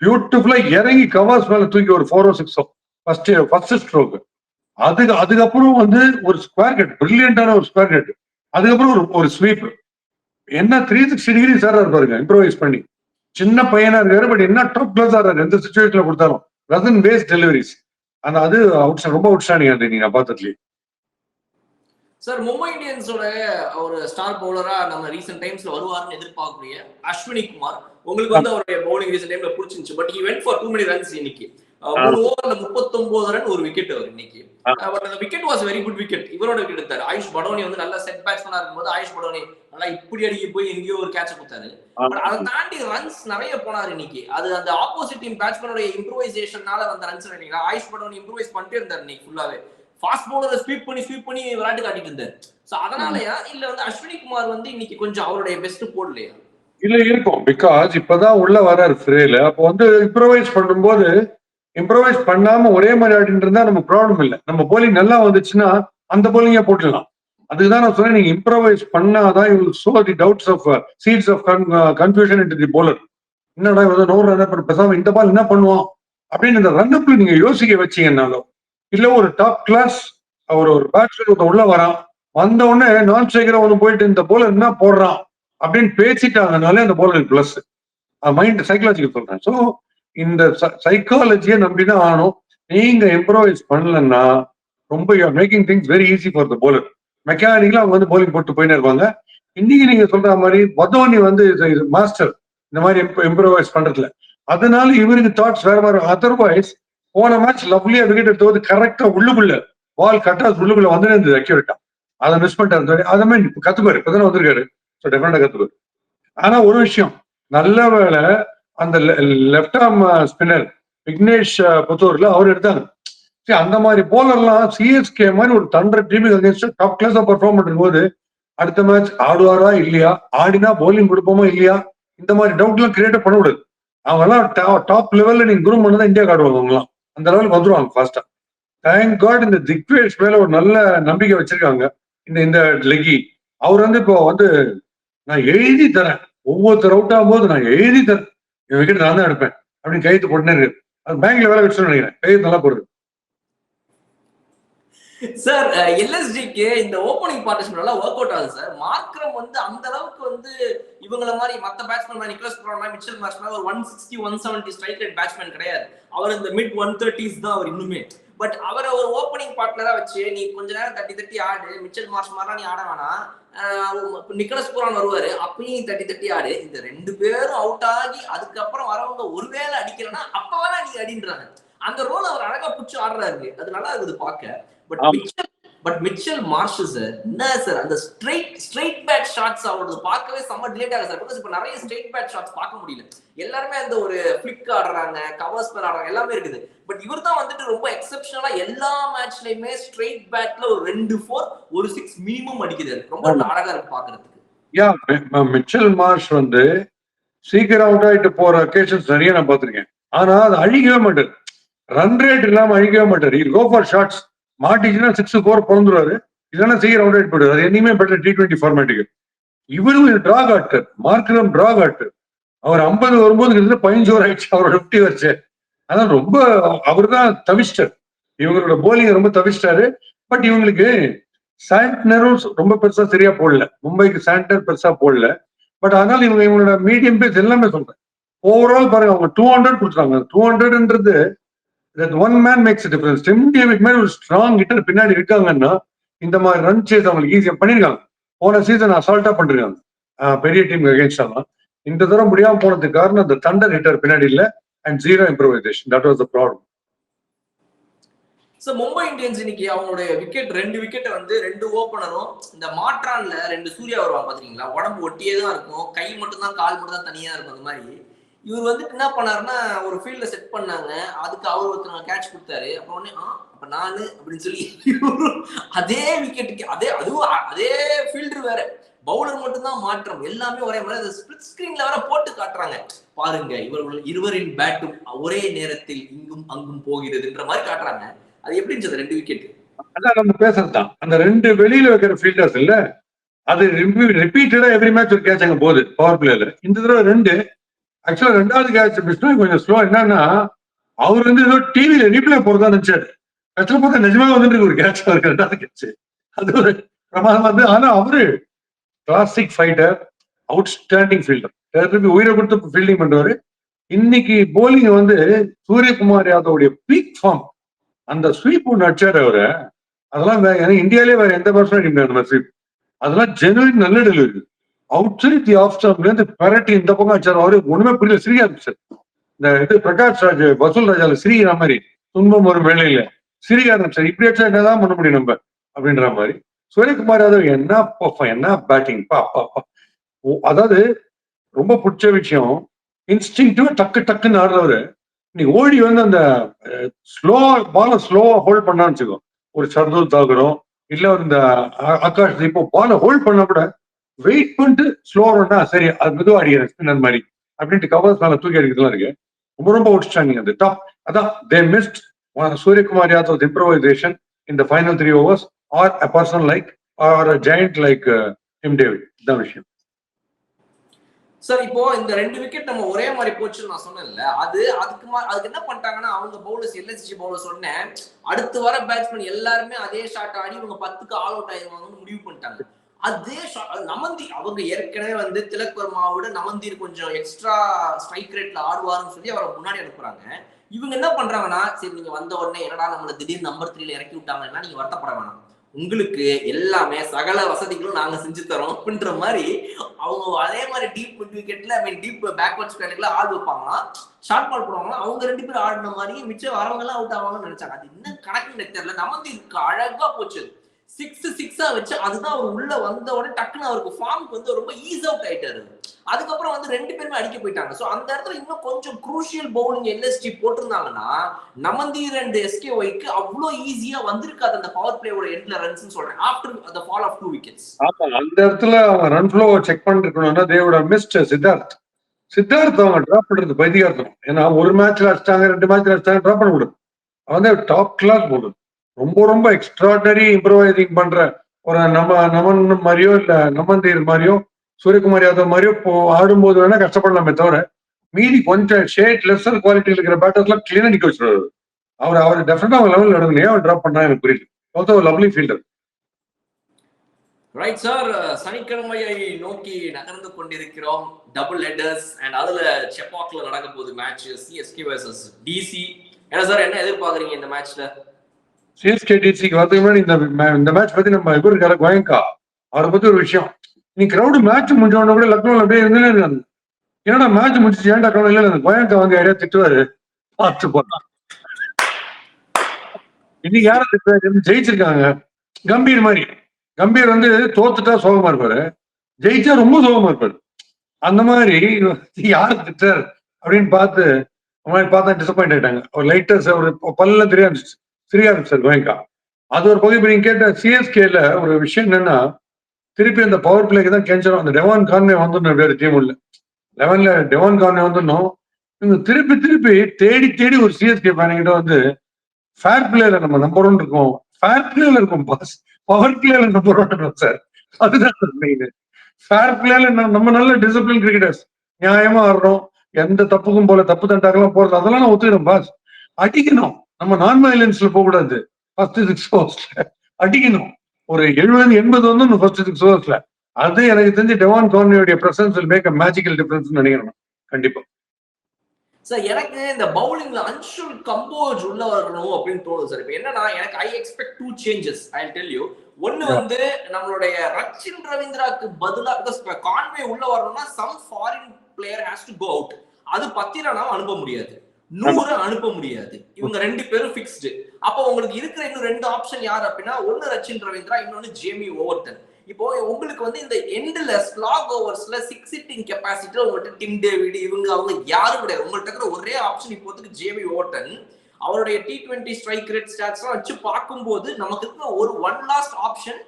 பியூட்டிஃபுல்லா இறங்கி கவர்ஸ் மேல தூக்கி ஒரு ஃபோரோ சிக்ஸோ ஃபர்ஸ்ட் ஃபர்ஸ்ட் ஸ்ட்ரோக்கு அதுக்கு அதுக்கப்புறம் வந்து ஒரு ஸ்கொயர் கட் பிரில்லியண்டான ஒரு ஸ்கொயர் கட் அதுக்கப்புறம் ஒரு ஒரு ஸ்வீப் என்ன த்ரீ சிக்ஸ்டி டிகிரி சார் பாருங்க இம்ப்ரோவைஸ் பண்ணி. சின்ன பையனா இருக்காரு பட் என்ன டாப் கிளாஸ் ஆறாரு எந்த சுச்சுவேஷன்ல கொடுத்தாலும். ரசன் பேஸ்ட் டெலிவரிஸ் அந்த அது அவுட் ரொம்ப அவுட்ஸ்டாண்டிங் அது நீங்க பார்த்ததுலயே. சார் மும்பை இந்தியன்ஸோட ஒரு ஸ்டார் பவுலரா நம்ம ரீசெண்ட் டைம்ஸ்ல வருவாருன்னு எதிர்பார்க்கக்கூடிய அஸ்வினி குமார் உங்களுக்கு வந்து அவருடைய பவுலிங் ரீசெண்ட் டைம்ல பிடிச்சிருந்துச்சு. But he went for too many runs இன்னைக்கு. மூணு ஓவர்ல முப்பத்தொன்பது ரன் ஒரு விக்கெட் அவர் இன்னைக்கு. பட் அந்த wicket was very good wicket இவரோட விக்கெட் எடுத்தாரு. ஆயுஷ் படோனி வந்து நல்ல செட் பேட்ஸ்மேனா இருக்கும்போது ஆயுஷ் படோனி நல்லா இப்படி அடிக்க போய் எங்கேயோ ஒரு கேட்ச் கொடுத்தாரு. பட் அதை தாண்டி ரன்ஸ் நிறைய போனாரு இன்னைக்கு. அது அந்த ஆப்போசிட் டீம் பேட்ஸ்மேனோட இம்ப்ரூவைசேஷனால வந்த ரன்ஸ் ஆயுஷ் படோனி இம்ப்ரூவைஸ் பண்ணிட்டே இருந்தாரு இன்னைக்கு ஃபுல்லாவே ஃபாஸ்ட் பவுலரை ஸ்வீப் பண்ணி ஸ்வீப் பண்ணி விளையாட்டு காட்டிட்டு இருந்தாரு. சோ அதனாலயா இல்ல வந்து அஸ்வினி குமார் வந்து இன்னைக்கு கொஞ்சம் அவருடைய பெஸ்ட் போடலையா? இல்ல இருக்கும். பிகாஸ் இப்பதான் உள்ள வராரு ஃப்ரேல அப்போ வந்து இம்ப்ரோவைஸ் பண்ணும்போது இம்ப்ரோவைஸ் பண்ணாம ஒரே மாதிரி ஆடிட்டு இருந்தா நம்ம ப்ராப்ளம் இல்லை. நம்ம போலிங் நல்லா வந்துச்சுன்னா அந்த போலிங்க போட்டுடலாம். அதுதான் நான் சொன்னேன் நீங்க இம்ப்ரோவைஸ் பண்ணாதான் you sow the doubts of seeds of confusion in the bowler என்னடா இவன் நூறு ரன் பண்ண பேசாம இந்த பால் என்ன பண்ணுவான்? அப்படின்னு இந்த ரன் அப்ல நீங்க யோசிக்க வச்சீங்கன்னாலும் இல்ல ஒரு டாப் கிளாஸ் அவர் ஒரு பேட்ஸ்மேன் உள்ள வரான். வந்த உடனே நான் ஸ்ட்ரைக்கரா ஒன்று போயிட்டு இந்த போலர் என்ன போடுறான்? அப்படின்னு பேசிட்டாங்கனாலே அந்த போலருக்கு பிளஸ் மைண்ட் சைக்காலஜிக்கு சொல்றேன். ஸோ இந்த சைக்காலஜியை நம்பிதான் ஆனும் நீங்க இம்ப்ரோவைஸ் பண்ணலன்னா ரொம்ப making things very easy for the bowler மெக்கானிக்கலா அவங்க வந்து போலிங் போட்டு போயின்னு இருப்பாங்க. இன்னைக்கு நீங்க சொல்ற மாதிரி பதோனி வந்து மாஸ்டர் இந்த மாதிரி இம்ப்ரோவைஸ் பண்றதுல. அதனால இவருக்கு தாட்ஸ் வேற வேற அதர்வைஸ் போன மேட்ச் லவ்லியா விக்கெட் எடுத்தது வந்து கரெக்டா உள்ளுக்குள்ள பால் கட்டா உள்ளுக்குள்ள வந்து இருந்தது அக்யூரேட்டா அதை மிஸ் பண்ணிட்டாரு அதை மாதிரி இப்ப கத்துப்பாரு இப்பதானே வந்திருக்காரு ஸோ டெஃபினட்டா கத்துப்பாரு. ஆனா ஒரு விஷயம். நல்ல வேளை அந்த left arm spinner Vignesh uh, புத்தூர்ல அவர் எடுத்தாங்க சரி அந்த மாதிரி போலர்லாம் சிஎஸ்கே மாதிரி ஒரு தண்டர் டீமுக்கு அகேன்ஸ்ட் டாப் கிளாஸா பர்ஃபார்ம் பண்ணும்போது அடுத்த மேட்ச் ஆடுவாரா இல்லையா? ஆடினா போலிங் கொடுப்போமா இல்லையா? இந்த மாதிரி டவுட் எல்லாம் கிரியேட் பண்ணக்கூடாது. அவங்க எல்லாம் டாப் லெவல்ல நீங்க குரூம் பண்ணதான் இந்தியா ஆடுவாங்க அவங்கலாம் அந்த லெவலுக்கு வந்துருவாங்க ஃபாஸ்டா தேங்க் காட் இந்த திக்வேஷ் மேல ஒரு நல்ல நம்பிக்கை வச்சிருக்காங்க. இந்த இந்த லெக்கி அவர் வந்து இப்போ வந்து நான் எழுதி தரேன். ஒவ்வொருத்தர் அவுட் ஆகும்போது நான் எழுதி தரேன். என் விக்கெட் நான் தான் எடுப்பேன். அப்படின்னு கையெழுத்து போட்டுனே இருக்கு அது பேங்க்ல வேலை வச்சுன்னு நினைக்கிறேன். கையெழுத்து நல்லா போடுது சார் எல்எஸ்டிக்கு uh, இந்த ஓப்பனிங் பார்ட்னர்ஷிப் நல்லா ஒர்க் அவுட் ஆகுது சார் மார்க்ரம் வந்து அந்த அளவுக்கு வந்து இவங்கள மாதிரி மத்த பேட்ஸ்மேன் நிக்லஸ் புரோனா மிச்சல் மார்ஷ்மேன் ஒரு one sixty one seventy strike rate batsman கிடையாது. அவர் இந்த மிட் ஒன் தேர்ட்டிஸ் தான் அவர் இன்னுமே. பட் அவரை ஒரு ஓப்பனிங் பார்ட்னரா வச்சு நீ கொஞ்ச நேரம் தட்டி தட்டி ஆடு மிச்சல் மார்ஷ் மாதிரிலாம் நீ ஆட வேணாம். நிக்கலஸ் புரான் வருவாரு அப்பயும் தட்டி தட்டி ஆடு. இந்த ரெண்டு பேரும் அவுட் ஆகி அதுக்கப்புறம் வரவங்க ஒருவேளை அடிக்கலன்னா அப்ப வேணா நீ அடின்றாங்க. அந்த ரோல் அவர் அழகா பிடிச்சி ஆடுறாரு. அது நல்லா இருக்குது பார்க்க. But. Mitchell but Mitchell Marsh sir என்ன சார் அந்த ஸ்ட்ரைட் ஸ்ட்ரைட் பேட் ஷாட்ஸ் அவரது பார்க்கவே செம்ம டிலேட் ஆகுது சார் பிகாஸ் இப்போ நிறைய ஸ்ட்ரைட் பேட் ஷாட்ஸ் பார்க்க முடியல. எல்லாருமே அந்த ஒரு ஃபிளிக் ஆடுறாங்க கவர்ஸ் பேர் ஆடுறாங்க எல்லாமே இருக்குது. பட் இவர் தான் வந்துட்டு ரொம்ப எக்ஸெப்ஷனலா எல்லா மேட்ச்லயுமே ஸ்ட்ரைட் பேட்ல ஒரு ரெண்டு ஃபோர் ஒரு சிக்ஸ் மினிமம் அடிக்கிறாரு ரொம்ப. அழகா இருக்கு பாக்குறதுக்கு யா மிச்சல் மார்ஷ் வந்து சீக்கிரம் அவுட் ஆயிட்டு போற அக்கேஷன்ஸ் நிறைய நான் பார்த்திருக்கேன். ஆனா அது அழிக்கவே மாட்டார். ரன் ரேட் இல்லாம அழிக்கவே மாட்டார். இல் கோ ஃபார் ஷாட்ஸ் மாட்டிச்சுன்னா சிக்ஸ் ஃபோர் பிறந்துருவாரு. இல்லைன்னா சீக்கிரம் அவுட் ஆயிட்டு போயிடுவாரு. அது என்னையுமே பெட்டர் டி டுவெண்ட்டி ஃபார்மேட்டுக்கு இவரும் டிரா காட்டர் மார்க்கரம் டிரா காட்டர் அவர் ஐம்பது வரும்போது கிட்டத்தட்ட பதினஞ்சு ஓவர் ஆயிடுச்சு. அவரோட ஃபிஃப்டி வருச்சு அதான் ரொம்ப அவர் தான் தவிச்சிட்டார் இவங்களோட போலிங் ரொம்ப தவிஸ்டாரு பட் இவங்களுக்கு சாண்ட்னரும் ரொம்ப பெருசா சரியா போடல. மும்பைக்கு சாண்டர் பெருசா போடல. பட் அதனால இவங்க இவங்களோட மீடியம் பேஸ் எல்லாமே சொல்றேன். ஓவரால் பாருங்க அவங்க டூ ஹண்ட்ரட் கொடுத்துறாங்க two ஹண்ட்ரட்ன்றது that one man makes difference Tim David மாதிரி ஒரு ஸ்ட்ராங் ஹிட்டர் பின்னாடி இருக்காங்கன்னா இந்த மாதிரி ரன் சேஸ் அவங்களுக்கு ஈஸியாக பண்ணியிருக்காங்க போன சீசன் அசால்ட்டா பண்ணிருக்காங்க. பெரிய டீம் அகேன்ஸ்ட் எல்லாம் இந்த தூரம் முடியாம போனதுக்கு காரணம் அந்த தண்டர் ஹிட்டர் பின்னாடி இல்ல and zero improvisation that was the problem sir Mumbai Indians இன்னைக்கு அவங்களுடைய விக்கெட் ரெண்டு விக்கெட்டை வந்து ரெண்டு ஓப்பனரும் இந்த மாற்றான்ல ரெண்டு சூர்யா வருவாங்க பாத்தீங்களா? உடம்பு ஒட்டியே தான் இருக்கும். கை மட்டும் தான் கால் மட்டும் தான் தனியா இருக்கும் அந்த மாதிரி. இவர் வந்துட்டு என்ன பண்ணாருன்னா ஒரு ஃபீல்ட செட் பண்ணாங்க. அதுக்கு அவர் ஒருத்தர் கேட்ச் கொடுத்தாரு. அப்ப உடனே ஆ அப்ப நானு அப்படின்னு சொல்லி அதே விக்கெட்டுக்கு அதே அதுவும் அதே ஃபீல்டர் வேற. பவுலர் மட்டும்தான் மாற்றம். எல்லாமே ஒரே மாதிரி. அந்த ஸ்பிளிட் ஸ்கிரீன்ல வேற போட்டு காட்டுறாங்க. பாருங்க இவர்கள் இருவரின் பேட்டும் ஒரே நேரத்தில் இங்கும் அங்கும் போகிறதுன்ற மாதிரி காட்டுறாங்க. அது எப்படி இருந்துச்சு ரெண்டு விக்கெட் அதான் நம்ம பேசுறது தான் அந்த ரெண்டு வெளியில வைக்கிற ஃபீல்டர்ஸ் இல்ல அது ரிப்பீட்டடா எவ்ரி மேட்ச் ஒரு கேட்ச் அங்க போகுது பவர் பிளேல இந்த தடவை ரெண்டு ஆக்சுவலா ரெண்டாவது கேட்ச் மிஸ்னா கொஞ்சம் ஸ்லோ என்னன்னா அவர் வந்து ஏதோ டிவியில ரீப்ளே போறதா நினைச்சாரு. ஆக்சுவலா பார்த்தா நிஜமா வந்துட்டு இருக்கு ஒரு கேட்ச் அவருக்கு ரெண்டாவது கேட்ச் அது ஒரு பிரமாதம் வந்து ஆனா அவரு கிளாசிக் ஃபைட்டர் அவுட்ஸ்டாண்டிங் ஃபீல்டர் உயிரை கொடுத்து ஃபீல்டிங் பண்றாரு இன்னைக்கு போலிங் வந்து சூரியகுமார் யாதவுடைய பீக் ஃபார்ம் அந்த ஸ்வீப் ஒன்று அடிச்சாரு அவரு. அதெல்லாம் வேற ஏன்னா இந்தியாலே வேற எந்த பர்சனும் அடிக்க முடியாது அந்த ஸ்வீப் அதெல்லாம் ஜெனுவின் நல்ல delivery outside the off ஸ்டாம்ப்ல இருந்து பெரட்டி இந்த பக்கம் வச்சார் அவரு ஒண்ணுமே புரியல சிரிக்க ஆரம்பிச்சார். இந்த இது பிரகாஷ் ராஜ் வசூல் ராஜால சிரிக்கிற மாதிரி துன்பம் ஒரு வேலையில சிரிக்க ஆரம்பிச்சார். இப்படி வச்சா என்னதான் பண்ண முடியும் நம்ம? அப்படின்ற மாதிரி. சூரியகுமார் யாதவ் என்ன பர்ஃபார்ம் என்ன பேட்டிங் பா பா ஓ, அதாவது ரொம்ப பிடிச்ச விஷயம் இன்ஸ்டிங்டிவா டக்கு டக்குன்னு ஆடுறவரு நீ ஓடி வந்து அந்த ஸ்லோவா பால ஸ்லோவா ஹோல்ட் பண்ணான்னு வச்சுக்கோ. ஒரு சர்தூர் தாக்குறோம் இல்ல இந்த ஆகாஷ் இப்போ பால ஹோல்ட் பண்ண கூட வெயிட் பண்ணிட்டு ஸ்லோ ரன்னா சரி அது மெதுவா அடிக்கிறேன் ஸ்பின்னர் மாதிரி அப்படின்ட்டு கவர்ஸ் மேல தூக்கி அடிக்கிறதுலாம் இருக்கு. ரொம்ப ரொம்ப அவுட்ஸ்டாண்டிங் அது டாப் அதான் they missed Suryakumar Yadav improvisation இந்த final three overs or a person like or a giant like M David இதான் விஷயம். சார் இப்போ இந்த ரெண்டு விக்கெட் நம்ம ஒரே மாதிரி போச்சுன்னு நான் சொன்னேன்ல அது அதுக்கு அதுக்கு என்ன பண்ணிட்டாங்கன்னா அவங்க பவுலர்ஸ் எல்எஸ்சி பவுலர் சொன்னேன் அடுத்து வர பேட்ஸ்மேன் எல்லாருமே அதே ஷாட் ஆடி இவங்க பத்துக்கு ஆல் அவுட் ஆயிருவாங்கன்னு முடிவு பண்ணிட்டாங்க. அதே நமந்தி. அவங்க ஏற்கனவே வந்து திலக் வர்மாவோட நமந்தீர் கொஞ்சம் எக்ஸ்ட்ரா ஸ்ட்ரைக் ரேட்ல ஆடுவாருன்னு சொல்லி அவரை முன்னாடி அனுப்புறாங்க. இவங்க என்ன பண்றாங்கன்னா சரி நீங்க வந்த உடனே என்னடா நம்மள திடீர்னு நம்பர் த்ரீல இறக்கி விட்டாங்கன்னா நீங்க வருத்தப்பட வேணாம். உங்களுக்கு எல்லாமே சகல வசதிகளும் நாங்க செஞ்சு தரோம் அப்படின்ற மாதிரி அவங்க அதே மாதிரி டீப் மிட் விக்கெட்ல ஐ மீன் டீப் பேக்வர்ட் ஸ்பேனுக்குல ஆள் வைப்பாங்களா? ஷார்ட் பால் போடுவாங்களா? அவங்க ரெண்டு பேரும் ஆடின மாதிரி மிச்சம் வரவங்க எல்லாம் அவுட் ஆவாங்கன்னு நினைச்சாங்க. அது என்ன கணக்கு எனக்கு தெரியல. நமக்கு அழகா போச்சு சிக்ஸ் சிக்ஸா வச்சு அதுதான் அவர் உள்ள வந்த உடனே டக்குன்னு அவருக்கு ஃபார்முக்கு வந்து ரொம்ப ஈஸ் அவுட் ஆயிட்டாரு. அதுக்கப்புறம் வந்து ரெண்டு பேருமே அடிக்க போயிட்டாங்க. ஸோ அந்த இடத்துல இன்னும் கொஞ்சம் குரூஷியல் பவுலிங் எல்எஸ்டி போட்டிருந்தாங்கன்னா நமந்தீர் அண்ட் எஸ்கே ஒய்க்கு அவ்வளோ ஈஸியா வந்திருக்காது அந்த பவர் பிளேயோட எண்ட்ல ரன்ஸ் சொல்றேன். ஆஃப்டர் அந்த ஃபால் ஆஃப் டூ விக்கெட்ஸ் ஆமா அந்த இடத்துல அவங்க ரன் ஃப்ளோ செக் பண்ணிருக்கணும்னா தேவோட மிஸ்ட் சித்தார்த் சித்தார்த் அவங்க டிராப் பண்றது பைத்தியார்த்தம் ஏன்னா ஒரு மேட்ச்ல அடிச்சிட்டாங்க ரெண்டு மேட்ச்ல அடிச்சிட்டாங்க டிராப் பண்ண முடியும் அவன் டாப் கிளாஸ் போடுது ரொம்ப ரொம்ப எக்ஸ்ட்ராடனரி இம்ப்ரோவைசிங் பண்ற ஒரு நம்ம நமன் மாதிரியோ இல்ல நமந்தீர் மாதிரியோ சூரியகுமார் யாதவ் மாதிரியோ போ ஆடும்போது வேணா கஷ்டப்படலாமே தவிர மீதி கொஞ்சம் ஷேட் லெஸ்ஸர் குவாலிட்டியில் இருக்கிற பேட்டர்ஸ்லாம் கிளீனா நிக்க வச்சிருவாரு. அவர் அவர் டெஃபினட்டா அவங்க லெவலில் எடுக்கணும் ஏன் அவர் டிராப் பண்ணா எனக்கு புரியல also lovely fielder right sir சனிக்கிழமையை நோக்கி நகர்ந்து கொண்டிருக்கிறோம். டபுள் ஹெட்டர்ஸ் அண்ட் அதுல செப்பாக்ல நடக்க போகுது மேட்ச் சிஎஸ்கே வர்சஸ் டிசி என்ன சார் என்ன எதிர்பார்க்குறீங்க இந்த மேட்ச்ல சிஎஸ்கே டிசிக்கு வரதுக்கு முன்னாடி இந்த இந்த மேட்ச் பத்தி நம்ம இவரு இருக்காரு? கோயங்கா அவரை பத்தி ஒரு விஷயம். நீ கிரௌடு மேட்ச் முடிஞ்சவன கூட லக்னோல அப்படியே இருந்தே இருக்காங்க என்னடா மேட்ச் முடிச்சு ஏன்டா கிரௌட் இல்ல? அந்த கோயங்கா வந்து யாரையா திட்டுவாரு? பார்த்து போறான் இன்னைக்கு யார திட்டுவாரு ஜெயிச்சிருக்காங்க. கம்பீர் மாதிரி. கம்பீர் வந்து தோத்துட்டா சோகமா இருப்பாரு. ஜெயிச்சா ரொம்ப சோகமா இருப்பாரு. அந்த மாதிரி யாரு திட்டார் அப்படின்னு பார்த்து அந்த மாதிரி பார்த்தா டிசப்பாயிண்ட் ஆயிட்டாங்க. ஒரு லைட்டர்ஸ் ஒரு பல்ல தெரியாது தெரியாது சார் கோயங்கா. அது ஒரு பகுதி இப்ப நீங்க கேட்ட சிஎஸ்கேல ஒரு விஷயம் என்னன்னா திருப்பி அந்த பவர் பிளேக்கு தான் கேன்சரும் அந்த டெவான் கார்னே வந்துடணும் வேற டீம் உள்ள. லெவன்ல டெவான் கார்னே வந்துடணும். இவங்க திருப்பி திருப்பி தேடி தேடி ஒரு சிஎஸ்கே ஃபேனுங்கிட்ட வந்து ஃபேர் பிளேல நம்ம நம்பர் ஒன் இருக்கோம். ஃபேர் பிளேல இருக்கும் பாஸ் பவர் பிளேல நம்பர் ஒன் இருக்கும் சார் அதுதான் மெயின் ஃபேர் பிளேல நம்ம நல்ல டிசிப்ளின் கிரிக்கெட்டர்ஸ் நியாயமா ஆடுறோம். எந்த தப்புக்கும் போல தப்பு தண்டாக்கெல்லாம் போறது அதெல்லாம் நான் ஒத்துக்கிறேன் பாஸ் அடிக்கணும். நம்ம நான் வயலன்ஸ்ல போக கூடாது ஃபர்ஸ்ட் சிக்ஸ் ஓவர்ஸ்ல அடிக்கணும். ஒரு எழுபது எண்பது வந்து ஃபர்ஸ்ட் சிக்ஸ் ஓவர்ஸ்ல அது எனக்கு தெரிஞ்சு Devon கார்னியோடைய presence will make a magical difference நினைக்கிறேன் கண்டிப்பா. சார் எனக்கு இந்த பவுலிங்ல அன்ஷுல் கம்போஜ் உள்ள வரணும் அப்படின்னு தோணுது சார் இப்போ என்னன்னா எனக்கு I expect two changes I tell you ஒன்னு வந்து நம்மளுடைய ரச்சின் ரவீந்திராக்கு பதிலா பிகாஸ் கான்வே உள்ள வரணும்னா some foreign player has to go out அது பத்திரனாவும் அனுப்ப முடியாது. நூறு அனுப்ப முடியாது. இவங்க ரெண்டு பேரும் ஃபிக்ஸ்டு அப்போ உங்களுக்கு இருக்கிற இன்னும் ரெண்டு ஆப்ஷன் யார் அப்படின்னா ஒன்னு ரச்சின் ரவீந்திரா இன்னொன்னு ஜேமி ஓவர்டன். இப்போ உங்களுக்கு வந்து இந்த எண்ட்ல ஸ்லாக் ஓவர்ஸ்ல சிக்ஸ் ஹிட்டிங் கெப்பாசிட்டி உங்கள்கிட்ட டிம் டேவிட் இவங்க அவங்க யாரும் கிடையாது. உங்கள்கிட்ட இருக்கிற ஒரே ஆப்ஷன் இப்போதைக்கு ஜேமி ஓவர்டன். அவருடைய டி டுவெண்ட்டி ஸ்ட்ரைக் ரேட் ஸ்டாட்ஸ்லாம் வச்சு பார்க்கும்போது நமக்கு இருக்கிற ஒரு ஒன் லாஸ்ட் ஆப்ஷன்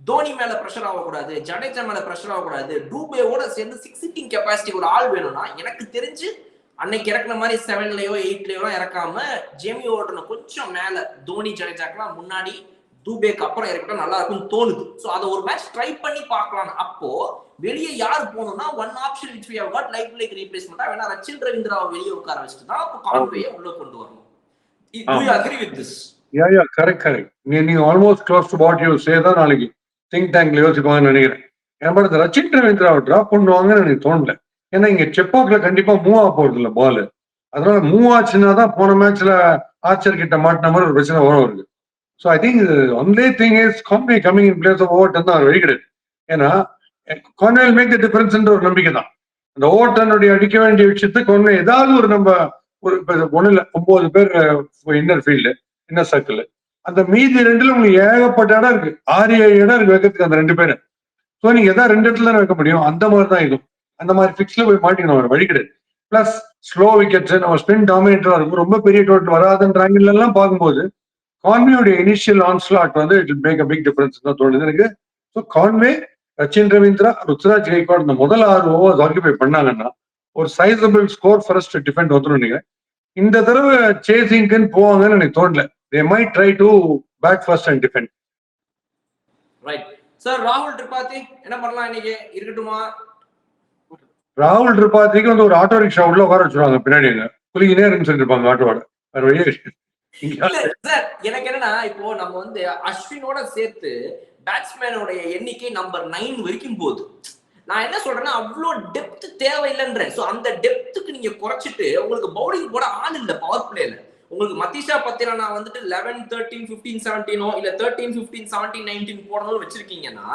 தோனி மேல ப்ரெஷர் ஆகக்கூடாது ஜடேஜா மேல ப்ரெஷர் ஆகக்கூடாது டூபேவோட சேர்ந்து சிக்ஸ் ஹிட்டிங் கெப்பாசிட்டி ஒரு ஆள் வேணும்னா எனக்கு தெரிஞ்சு அன்னைக்கு இறக்குன மாதிரி செவன்லயோ எயிட்லயோ இறக்காம ஜேமி ஓட்டனை கொஞ்சம் மேல தோனி ஜடேஜாக்கெல்லாம் முன்னாடி தூபேக்கு அப்புறம் இறக்கிட்டா நல்லா இருக்கும்னு தோணுது. ஸோ அதை ஒரு மேட்ச் ட்ரை பண்ணி பார்க்கலாம் அப்போ வெளியே யார் போகணும்னா one option which we have got like like ரீப்ளேஸ்மெண்டா வேணா ரச்சின் ரவீந்திராவை வெளியே உட்கார வச்சுட்டு தான் அப்போ கான்வேயை உள்ள கொண்டு வரணும். Do you agree with this yeah yeah correct correct நீ நீங்க almost close to what you say தான் நாளைக்கு. திங்க் டேங்க்ல யோசிப்பாங்கன்னு நினைக்கிறேன். ஏன்னா ரச்சின் ரவீந்திராவை ட்ராப் பண்ணுவாங்கன்னு எனக்கு தோணல. ஏன்னா இங்க செப்போக்ல கண்டிப்பா மூவ் ஆக போறது இல்ல பால் அதனால மூவ் ஆச்சுன்னா தான் போன மேட்ச்ல ஆச்சர் கிட்ட மாட்டின மாதிரி ஒரு பிரச்சனை வரும் இருக்கு so I think only thing is Conway coming in place of Overton தான் வெரி கிடையாது. ஏன்னா கான்வே மேக் த டிஃபரன்ஸ்ன்ற ஒரு நம்பிக்கை தான். அந்த ஓவர்டனுடைய அடிக்க வேண்டிய விஷயத்தை கொன்வே ஏதாவது ஒரு நம்ம ஒரு ஒண்ணு இல்லை ஒன்பது பேர் இன்னர் ஃபீல்டு இன்னர் சர்க்கிள் அந்த மீதி ரெண்டுல உங்களுக்கு ஏகப்பட்ட இடம் இருக்கு. ஆறு ஏழு இடம் இருக்கு வைக்கிறதுக்கு அந்த ரெண்டு பேரும் ஸோ நீங்க எதாவது ரெண்டு இடத்துல வைக்க முடியும்? அந்த மாதிரி தான் இதுவும். அந்த மாதிரி பிக்ஸ்ல போய் மாட்டிக்கணும் ஒரு வழி கிடையாது. பிளஸ் ஸ்லோ விக்கெட்ஸ் நம்ம ஸ்பின் டாமினேட்டரா இருக்கும். ரொம்ப பெரிய டோட்டல் வராதுன்ற ஆங்கிள் எல்லாம் பார்க்கும்போது கான்வேயோட இனிஷியல் ஆன்ஸ்லாட் வந்து it make a big difference தான் தோணுது எனக்கு. ஸோ கான்வே ரச்சின் ரவீந்திரா ருத்ராஜ் கைக்வாட் இந்த முதல் ஆறு ஓவர்ஸ் ஆக்கிபை பண்ணாங்கன்னா ஒரு சைசபிள் ஸ்கோர் ஃபர்ஸ்ட் டிஃபெண்ட் வந்துடும் நீங்க. இந்த தடவை சேசிங்க்குன்னு போவாங்கன்னு எனக்கு தோணல. They may try to bat first and defend right sir ராகுல் திரிபாதி என்ன பண்ணலாம் இன்னைக்கு? இருக்கட்டுமா? ராகுல் திரிபாதிக்கு வந்து ஒரு ஆட்டோ ரிக்ஷா உள்ள உட்கார வச்சிருவாங்க பின்னாடி குளிக்கினே இருந்து சொல்லிருப்பாங்க ஆட்டோவோட. வேற வழியே சார் எனக்கு என்னன்னா இப்போ நம்ம வந்து அஸ்வினோட சேர்த்து பேட்ஸ்மேனுடைய எண்ணிக்கை நம்பர் நைன் வரைக்கும் போகுது. நான் என்ன சொல்றேன்னா அவ்வளோ டெப்த் தேவையில்லைன்றேன். ஸோ அந்த டெப்த்துக்கு நீங்க குறைச்சிட்டு உங்களுக்கு பவுலிங் போட ஆள் இல்லை பவர் பிளேல உங்களுக்கு மத்திஷா பத்திரனா வந்துட்டு லெவன் தேர்ட்டீன் பிப்டீன் செவன்டீனோ இல்ல தேர்ட்டீன் பிப்டீன் செவன்டீன் நைன்டீன் போடணும்னு வச்சிருக்கீங்கன்னா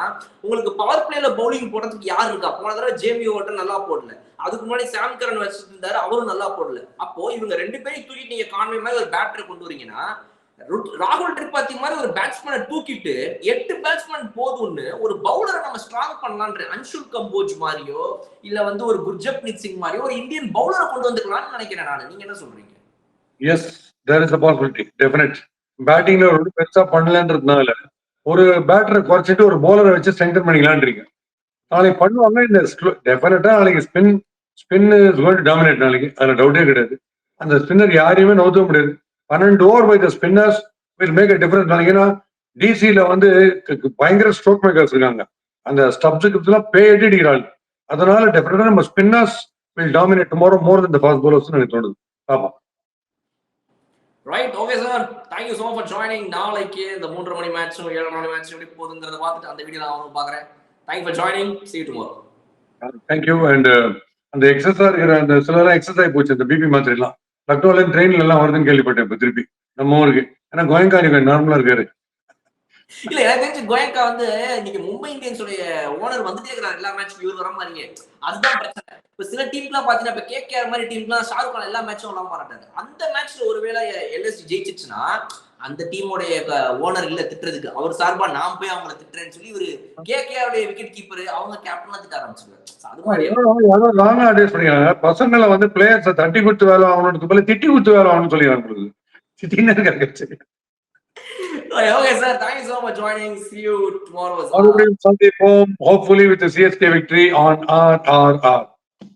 உங்களுக்கு பவர் பிளேல பவுலிங் போடுறதுக்கு யார் இருக்கா? போன தடவை ஜேமி ஓட்டன் நல்லா போடல. அதுக்கு முன்னாடி சாம் கரன் வச்சுட்டு இருந்தாரு அவரும் நல்லா போடல. அப்போ இவங்க ரெண்டு பேரும் தூக்கிட்டு நீங்க கான்வே மாதிரி ஒரு பேட்டரை கொண்டு வரீங்கன்னா ராகுல் திரிபாதி மாதிரி ஒரு பேட்ஸ்மேனை தூக்கிட்டு எட்டு பேட்ஸ்மேன் போதும்னு ஒரு பவுலரை நம்ம ஸ்ட்ராங் பண்ணலான்ற அன்ஷுல் கம்போஜ் மாதிரியோ இல்ல வந்து ஒரு குர்ஜப்னீத் சிங் மாதிரியோ ஒரு இந்தியன் பவுலரை கொண்டு வந்துக்கலாம்னு நினைக்கிறேன் நான். நீங்க என்ன சொல்றீங்க? Yes there is a possibility definite பேட்டிங்ல ஒரு பெருசா பண்ணலன்றதுனால ஒரு பேட்டரை குறைச்சிட்டு ஒரு போலரை வச்சு ஸ்ட்ரெங்தன் பண்ணிக்கலான்றீங்க நாளைக்கு பண்ணுவாங்க இந்த டெஃபினட்டா நாளைக்கு ஸ்பின் ஸ்பின் இஸ் டாமினேட் நாளைக்கு அதுல டவுட்டே கிடையாது. அந்த ஸ்பின்னர் யாரையுமே நோத்த முடியாது. பன்னெண்டு over by the spinners will make a difference நாளைக்கு. ஏன்னா டிசியில வந்து பயங்கர ஸ்ட்ரோக் மேக்கர்ஸ் இருக்காங்க. அந்த ஸ்டப்ஸுக்கு எல்லாம் பே எட்டி அதனால டெஃபினட்டா நம்ம spinners will dominate tomorrow more than the fast bowlers எனக்கு தோணுது. பார்ப்போம் right okay sir thank you so for joining நாளைக்கு இந்த மூன்று மணி மேட்சும் ஏழு மணி மேட்சும் எப்படி போகுதுங்கிறத பார்த்துட்டு அந்த வீடியோ நான் அவனும் பார்க்குறேன். Thank for joining see tomorrow thank you and அந்த எக்ஸசைஸ் இருக்கிற அந்த சிலலாம் எக்ஸசைஸ் போச்சு அந்த பிபி மாத்திரைலாம் லக்னோல ட்ரெயின்ல எல்லாம் வருதுன்னு கேள்விப்பட்டேன் இப்போ திருப்பி. நம்ம ஊருக்கு. ஏன்னா கோயங்கா நார்மலா இருக்காரு. இல்ல எனக்கு தெரிஞ்சு கோயங்கா வந்து நீங்க மும்பை இந்தியன்ஸ் உடைய ஓனர் வந்துட்டே இருக்கிறார். எல்லா மேட்ச்க்கும் இவர் வர மாதிரியே அதுதான் பிரச்சனை. இப்ப சில டீம்லாம் பாத்தீங்கன்னா இப்ப கேகேஆர் மாதிரி டீம்லாம் ஷாருக் கான் எல்லா மேட்சும் விளாட மாட்டாங்க. அந்த மேட்ச்ல ஒருவேளை எல்எஸ்டி ஜெயிச்சிச்சுன்னா அந்த டீமோடைய ஓனர் இல்ல திட்டுறதுக்கு அவர் சார்பா நான் போய் அவங்கள திட்டுறேன்னு சொல்லி இவரு கேகேஆர் உடைய விக்கெட் கீப்பர் அவங்க கேப்டனா திட்ட ஆரம்பிச்சிருக்காரு பசங்களை வந்து பிளேயர்ஸை தட்டி கொடுத்து வேலை வாங்கணும்னு போல திட்டி கொடுத்து வேலை வாங்கணும்னு சொல்லி like, okay, sir, thank you so much for joining. See you tomorrow. Sunday home, hopefully with the CSK victory on R R R.